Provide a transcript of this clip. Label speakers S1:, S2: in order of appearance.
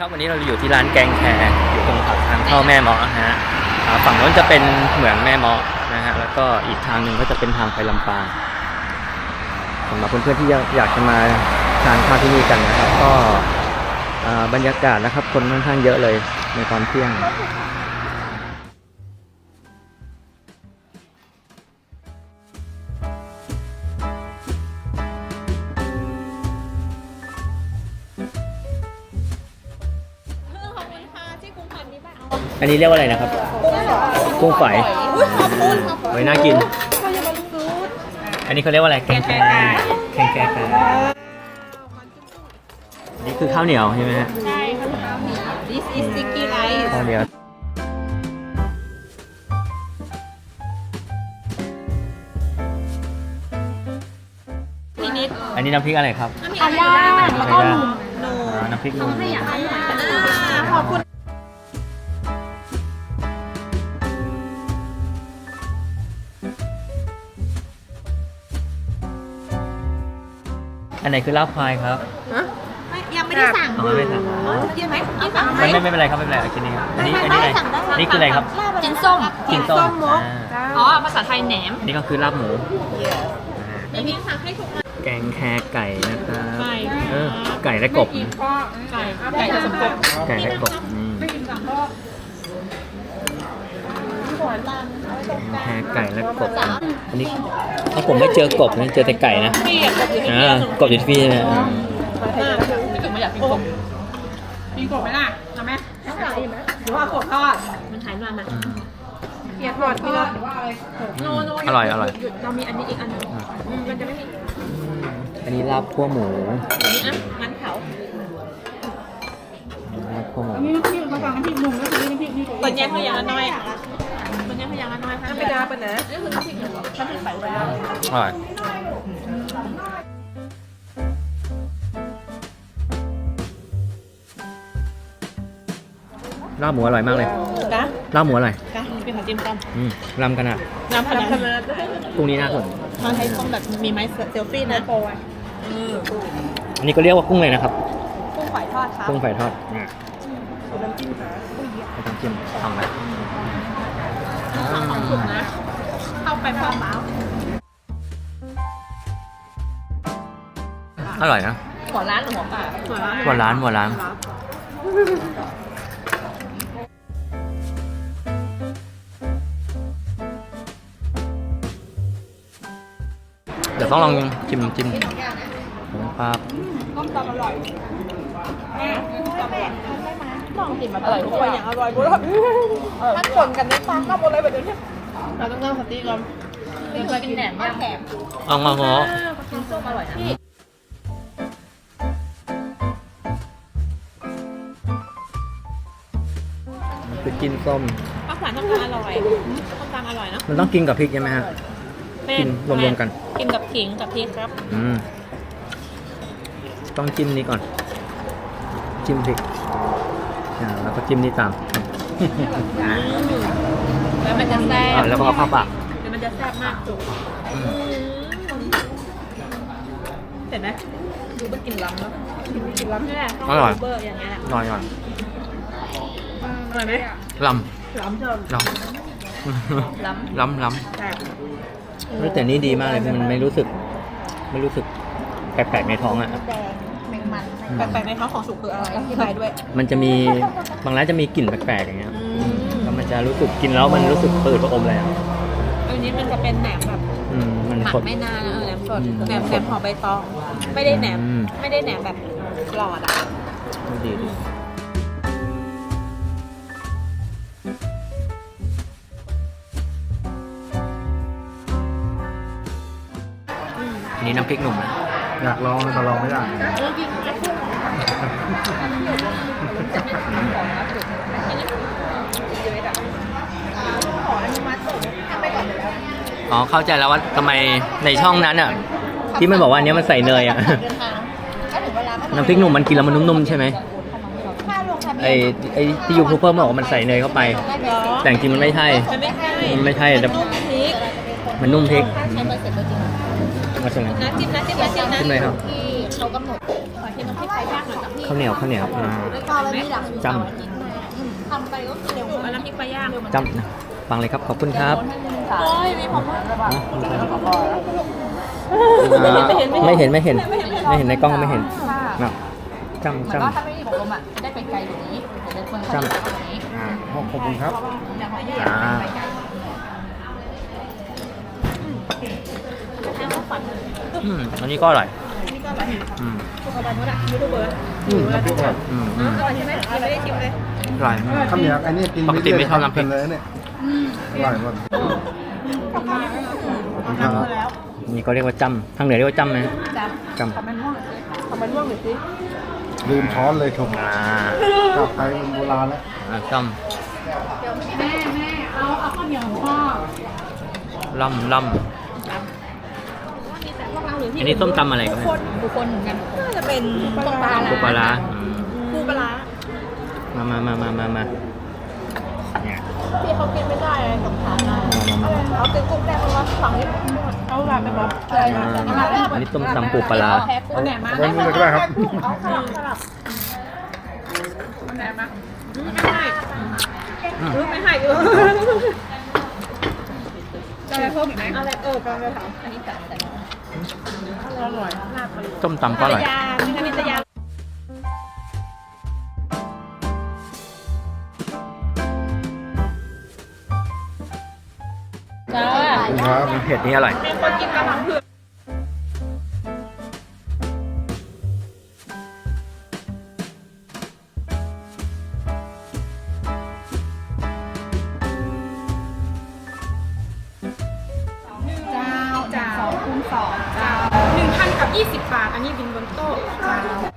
S1: ครับวันนี้เราอยู่ที่ร้านแกงแคร์อยู่ตรงปากทางเข้าแม่เมาะนะฮะฝั่งนู้นจะเป็นเหมืองแม่เมาะนะฮะแล้วก็อีกทางหนึ่งก็จะเป็นทางไปลำปางสำหรับเพื่อนๆที่อยากจะมาทานข้าวที่นี่กันนะครับ ก็บรรยากาศนะครับคนค่อนข้างเยอะเลยในตอนเที่ย
S2: ง
S1: อันนี้เรียกว่าอะไรนะครับกุ้งฝอย
S2: อุ้ยขอบคุณขอบคุณ
S1: ไว้น่ากิน
S2: ก็ยังมาลูกซูด
S1: อันนี้เขาเรียกว่าอะไรแกงแคร์แกงแคร์ค่ะนี่คือข้าวเหนียวใช่ไหมฮะ
S2: ใช่ค่ะ This is sticky rice
S1: ข้าวเหนียว
S2: พี่นิด
S1: อันนี้น้ำพริกอะไรครับ
S2: อาย่าแล้วก็หนุ่มโน
S1: อ่าน้ำพริกหนุ่ม
S2: ขอบคุณ
S1: อันไหนคือลาบควายครับ
S2: ไม่ยังไม่ได้สั่ง
S1: อ๋อไม่สั่ง
S2: กินไหมกินสั่งไหม
S1: ไม่ไม่ไม่เป็นไรครับไม่เป็นไรเอากินนี้ครับอันนี้อันนี้อะไรนี่คืออะไรครับ
S2: กินส้ม
S1: กินส้มอ่า
S2: อ๋อภาษาไทยแหนม
S1: อันนี้ก็คือลาบหมู
S2: มีพี่สั่งให้ถูก
S1: แกงแครไก่นะครับ
S2: ไก่
S1: เออไก่และกบ
S2: ไก่ไก่ผสมกบ
S1: ไก่และกบนี่ แครไก่และกบอันนี้ถ้าผมไม่เจอกบนะเจอแต่ไก่นะ
S2: พี่อยากกบอยู่ที่
S1: อ่ากบอยู่ที่พี่ใช่ไหมอ่า
S2: ไม่ถึงไม่อยากกินกบกินกบไหมล่ะทำไหมต้องสั่งอีกไหมหรือว่ากบทอดมันขายนานไหม
S1: อืม
S2: เกียดทอดพี่หรือว่าอะไรโนโน
S1: อร่อยอร่อย
S2: เรามีอันนี้อีกอันหนึงอืมมันจะไม่มี
S1: อันนี้ลาบคั่วหมู
S2: อันนี้อะงั้นเผา
S1: ลาบคั่วหมู
S2: เปิดแยกเขาอย่างละน้อยเปิดแยกเขาอย่างละน้อย ค่ะไปดาเป็นนะนี่คือน้ำพริกเหรอน้ำพริกใส่ไปแล้ว
S1: อร่อยลาบหมูอร่อยมากเลย
S2: กะ
S1: ลาบหมูอร่อย
S2: กะเป็นของจิ้มกัน
S1: อืมลำกันอะ
S2: น้ำพะนัง
S1: พรุ่งนี้น่าสน
S2: มาให้ต้องแบบมีไม้เซลฟี่นะเออ
S1: อันนี้ก็เรียกว่ากุ้งเลยนะครับ
S2: กุ้งฝอยทอดค่ะ
S1: กุ้งไฝทอดอะ
S2: น้ำจิ้มค่ะ
S1: ไม่ต้องจิ้มทำไป
S2: สั่งของสุกนะ เข้าไปพร้อมเมาส์
S1: อร่อยนะ
S2: หัวร้านหรือหัวป่าหัวร้าน
S1: หัวร้านหัวร้าน เดี๋ยวต้องลองจิ้มน้ำจิ้มผมครับ
S2: ต้มตำอร่อยแม่ต้มตำอร่อย ลองกินมาอร่อยทุกคนอย่างอร่อยบุ้ยมันผลกันได้ฟังข้าวบนอะไรแบบนี้เราต้องตั้งสติก่อนไม่เคยกินแหนมย่างแหนม
S1: เอามาเหรอ
S2: กินส้มอร่อยนะ
S1: คือกินส้ม
S2: ข้าวสารต้มตำอร่อยต้มตำอร่อยเนาะ
S1: มันต้องกินกับพริกใช่ไหมฮะกินรวมๆกัน
S2: กินกับขิงกับพริกครับ
S1: อืมต้องจิ้มนี้ก่อน จิ้มพริก อ่าแล้วก็จิ้มนี่ตาม
S2: แล้วมันจะแซ่
S1: อ่า
S2: บ
S1: แล้วก็เอาเข้าปาก
S2: เดี๋ยวมันจะแซ่บมากจุกเห็นไหมดูมันกินล้ำแล้วกินล้ำใช่ไหม
S1: อร่อย
S2: เบอร์อย่างเงี้ยแหละ
S1: หน่อยหน่อย
S2: อร่อยไหม
S1: ล
S2: ล้ำเชิญำ
S1: ล
S2: ล้ำ
S1: ล้ำล้ำ
S2: แซ่บำ
S1: เฮ้ยแต่นี่ดีมากเลยมันไม่รู้สึก ไม่รู้สึกแปลกๆในท้องอะ
S2: แปลกๆในท้องของสุกคืออะไรอธิบายด้วย
S1: มันจะมีบางร้านจะมีกลิ่นแปลกๆอย่างเงี้ย
S2: อืม
S1: แล้วมันจะรู้สึกกินแล้วมันรู้สึกเปิดประอมเลยอะ
S2: อันนี้มันจะเป็นแหนมแบบ
S1: อืมมัน
S2: หมัก
S1: สด
S2: ไม่นานนะเออแหนมสด
S1: อืม
S2: แหนมแหนมห่อใบตอง ไม่ได้แหนม
S1: อืม
S2: ไม่ได้แหนมแบบหลอดอะ
S1: ดีดีอันนี้น้ำพริกหนุ่มนะ
S3: อยากลองแต่ลองไม่ได้
S1: อ๋อเข้าใจแล้วว่าทำไมในช่องนั้นอะ ที่มันบอกว่าอันเนี้ยมันใส่เนยอะน้ำพริกหนุ่มมันกินแล้วมันนุ่มๆใช่ไหมไอไอที่ยูทูบเบอร์บอกว่ามันใส่เนยเข้าไป แต่จริงๆมันไม่ใช่
S2: มันไม่ใช่
S1: มันไม่ใช่แต่
S2: นุ่มพริก
S1: มันนุ่มพริกมาส่ง
S2: น้ำจิ้มน้ำจิ้มน้ำจิ้มนะ
S1: ขึ้นเลยครับ
S2: ที่เขากำหนดขอเค็มน้ำพริกไทยย่างหน่อยจ้ะพี่
S1: ข้าวเหนียวข้าวเหนียวอ่า
S2: ข้าวแล้วมีหลัง
S1: จ
S2: ทำไปก็คือเร็วอันน้ำพริกปลาย่างำ
S1: จำนะฟังเลยครับขอบคุณครับ
S2: โอ้ยมีผมว่า
S1: ไม่เห็นไม่เห็นไม่เห็นในกล้องก็ไม่เห็นนะจำ
S2: มัน
S1: จำ
S2: ก็ถ้าไม่มีผมลมอะจะได้ไปไกลกว่านี้จะได้เพิ่ม
S1: จำ
S2: กว่านี้
S1: อ่า
S3: ขอบคุณครับ
S2: อย่างไร
S1: อ่าอืมอันนี้ก็อร่อย
S2: นี่ก็อร่อย
S1: อืม
S2: สุขภาพนู้นอะยูทูบเบอร์
S3: อืมน้ำพริกอร่อย
S1: อืมอืม
S2: อร่อยใช่ไหมยังไม่ได้ชิมเลย
S1: อร่อย
S3: ข้าวเหนียวอันนี้กิน
S1: ปกติไม่ชอบน้ำพริก
S3: เพลิเลยเนี่ยอร่อยหมดขอบคุณครับ
S1: นี่ก็เรียกว่าจำทางเหนือเรียกว่าจำไหม
S2: จ้ะ
S1: จำ
S2: ทำมันม่วงทำมันม่วงหน่อยสิ
S3: ลืมช้อนเลยชม
S1: อ่าก
S3: ลับไปโบราณแล้ว
S1: อ่าจ
S2: แม่แม่เอาเอาข้าวเหนียวของพ่อำ
S1: ล่ำล่
S2: มีแต่ พวกเราหรือำที่
S1: อันนี้ส้มตำอะไรครับ
S2: คนบุคคลเหมือนกันน่าจะเป็นต้มปลา
S1: ปูปลาร้าอืม
S2: ปูปลาร้า
S1: มามามามามามาเนี่ย
S2: ที่เขากินไม่ได้อะไรกับทานได้
S1: มามามา
S2: เอาเป็นกุ้งแดงมาสั่งนี่เอาหลานไปบอกอะไรนะ
S1: อันนี้ต้มตำปูปลาร้า
S2: แพ้กุ้งแหนมมา
S3: ไว้มือเลยก็ได้ครับ
S2: เอาสลับสลับมันแหนมมาไม่ให้
S1: อืม
S2: ไม่ให้เออจะอะไรเพิ่มอีกไหมอะไรเออกำลังจะถามอันนี้ใส่ใส่ อร่อยลาบ
S1: ส้มตำก็อร่อย
S2: ยามีคณิตยาจ้า
S3: ขอบคุณครับ
S1: เผ็ดนี่อร่อย
S2: มีคนกินกระหล่ำเผือก
S4: 20 บาท อันนี้บินบนโต๊ะจ้า